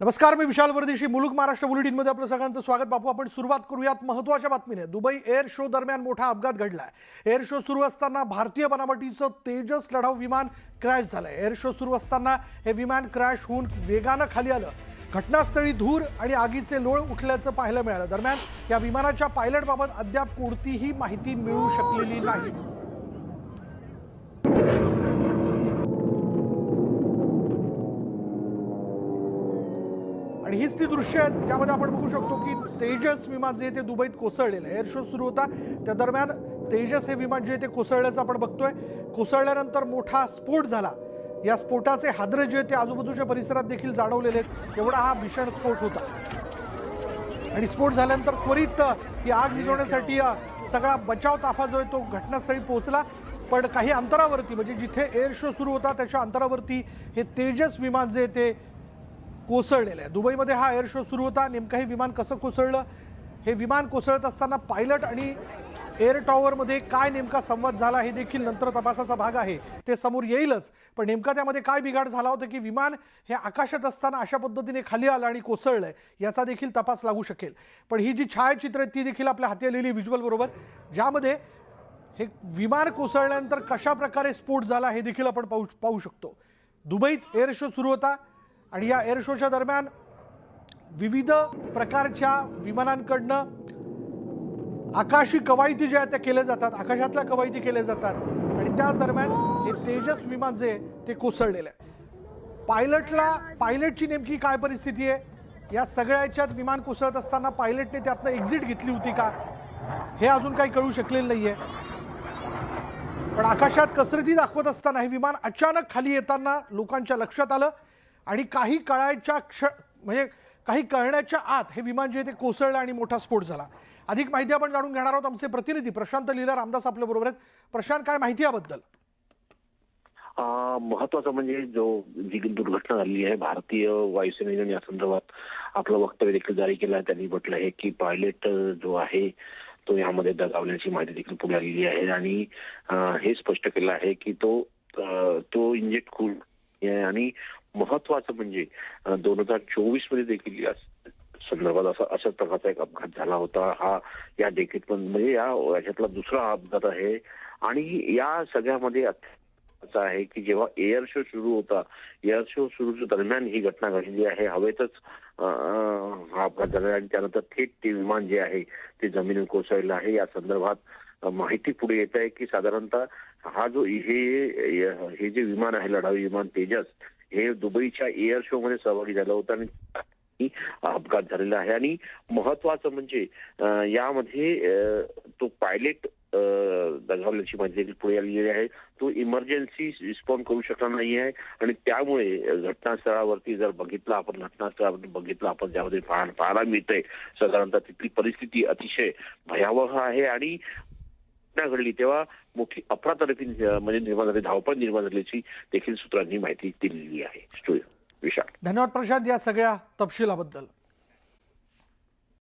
नमस्कार मी विशाल परदेशी मुलुक महाराष्ट्र बुलेटिनमध्ये आपलं सगळ्यांचं स्वागत. बापू आपण सुरुवात करूयात महत्त्वाच्या बातमीने. दुबई एअर शो दरम्यान मोठा अपघात घडलाय. एअर शो सुरू असताना भारतीय बनावटीचं तेजस लढाऊ विमान क्रॅश झालंय. एअर शो सुरू असताना हे विमान क्रॅश होऊन वेगानं खाली आलं. घटनास्थळी धूर आणि आगीचे लोळ उठल्याचं पाहायला मिळालं. दरम्यान या विमानाच्या पायलटबाबत अद्याप कोणतीही माहिती मिळू शकलेली नाही. आणि हीच ती दृश्य आहेत ज्यामध्ये आपण बघू शकतो की तेजस विमान जे आहे ते दुबईत कोसळलेलं आहे. एअर शो सुरू होता. त्या दरम्यान तेजस हे विमान जे आहे ते कोसळल्याचं आपण बघतोय. कोसळल्यानंतर मोठा स्फोट झाला. या स्फोटाचे हादरे जे ते आजूबाजूच्या परिसरात देखील जाणवलेले आहेत. एवढा हा भीषण स्फोट होता. आणि स्फोट झाल्यानंतर त्वरित ही आग विझवण्यासाठी सगळा बचाव ताफा जो आहे तो घटनास्थळी पोहोचला. पण काही अंतरावरती म्हणजे जिथे एअर शो सुरू होता त्याच्या अंतरावरती हे तेजस विमान जे आहे ते कोसळलेलं आहे. दुबईमध्ये हा एअर शो सुरू होता. नेमकं हे विमान कसं कोसळलं? हे विमान कोसळत असताना पायलट आणि एअर टॉवरमध्ये काय नेमका संवाद झाला हे देखील नंतर तपासाचा भाग आहे. ते समोर येईलच. पण नेमका त्यामध्ये काय बिघाड झाला होता की विमान हे आकाशात असताना अशा पद्धतीने खाली आलं आणि कोसळलंय याचा देखील तपास लागू शकेल. पण ही जी छायाचित्र आहेत ती देखील आपल्या हाती आलेली व्हिज्युअल बरोबर. ज्यामध्ये हे विमान कोसळल्यानंतर कशा प्रकारे स्फोट झाला हे देखील आपण पाहू पाहू शकतो. दुबईत एअर शो सुरू होता. आणि या एअर शोच्या दरम्यान विविध प्रकारच्या विमानांकडनं आकाशी कवायती ज्या आहेत त्या केल्या जातात आकाशातल्या कवायती केल्या जातात. आणि त्याच दरम्यान हे तेजस विमान जे आहे ते कोसळलेलं आहे. पायलटला पायलटची नेमकी काय परिस्थिती आहे? या सगळ्याच्यात विमान कोसळत असताना पायलटने त्यातनं एक्झिट घेतली होती का? हे अजून काही कळू शकलेलं नाही आहे पण आकाशात कसरती दाखवत असताना हे विमान अचानक खाली येताना लोकांच्या लक्षात आलं. आणि काही कळायच्या क्ष म्हणजे काही कळण्याच्या आत हे विमान जे आहे ते कोसळलं आणि मोठा स्फोट झाला. अधिक माहिती आपण जाणून घेणार आहोत आमचे प्रतिनिधी प्रशांत लीला रामदास आपल्या बरोबर आहेत. प्रशांत काय माहिती याबद्दल? महत्वाचं म्हणजे जो जी दुर्घटना झाली आहे भारतीय वायुसेनेने या संदर्भात आपलं वक्तव्य देखील जारी केलं आहे. त्यांनी म्हटलं आहे की पायलट जो आहे तो यामध्ये दगावल्याची माहिती देखील पुढे आलेली आहे. आणि हे स्पष्ट केलं आहे की तो तो इंजेक्ट खून आणि महत्वाचं म्हणजे दोन हजार चोवीसमध्ये देखील या संदर्भात असा अशाच प्रकारचा एक अपघात झाला होता. हा या डेकेत पण म्हणजे या याच्यातला दुसरा अपघात आहे. आणि या सगळ्यामध्ये असं आहे की जेव्हा एअर शो सुरू होता एअर शो सुरू दरम्यान ही घटना घडली आहे. हवेतच हा अपघात झाला आणि त्यानंतर थेट ते विमान जे आहे ते जमिनीवर कोसळलं आहे. या संदर्भात माहिती पुढे येत आहे की साधारणतः हा जो हे हे जे विमान आहे लढाऊ विमान तेजस हे दुबईच्या एअर शो मध्ये सहभागी झालं होतं आणि अपघात झालेला आहे. आणि महत्वाचं म्हणजे यामध्ये तो पायलट दगावल्याची माहिती देखील पुढे आलेली आहे. तो इमर्जन्सी रिस्पॉन्ड करू शकला नाही आहे आणि त्यामुळे घटनास्थळावरती जर बघितलं आपण घटनास्थळावरती बघितलं आपण ज्यामध्ये पाहायला मिळतंय साधारणतः तिथली परिस्थिती अतिशय भयावह आहे आणि घटना घडली तेव्हा मोठी अफरातफरी म्हणजे निर्माण झाली धावपळ निर्माण झाल्याची देखील सूत्रांनी माहिती दिलेली आहे. विशाल. धन्यवाद प्रशांत या सगळ्या तपशिलाबद्दल.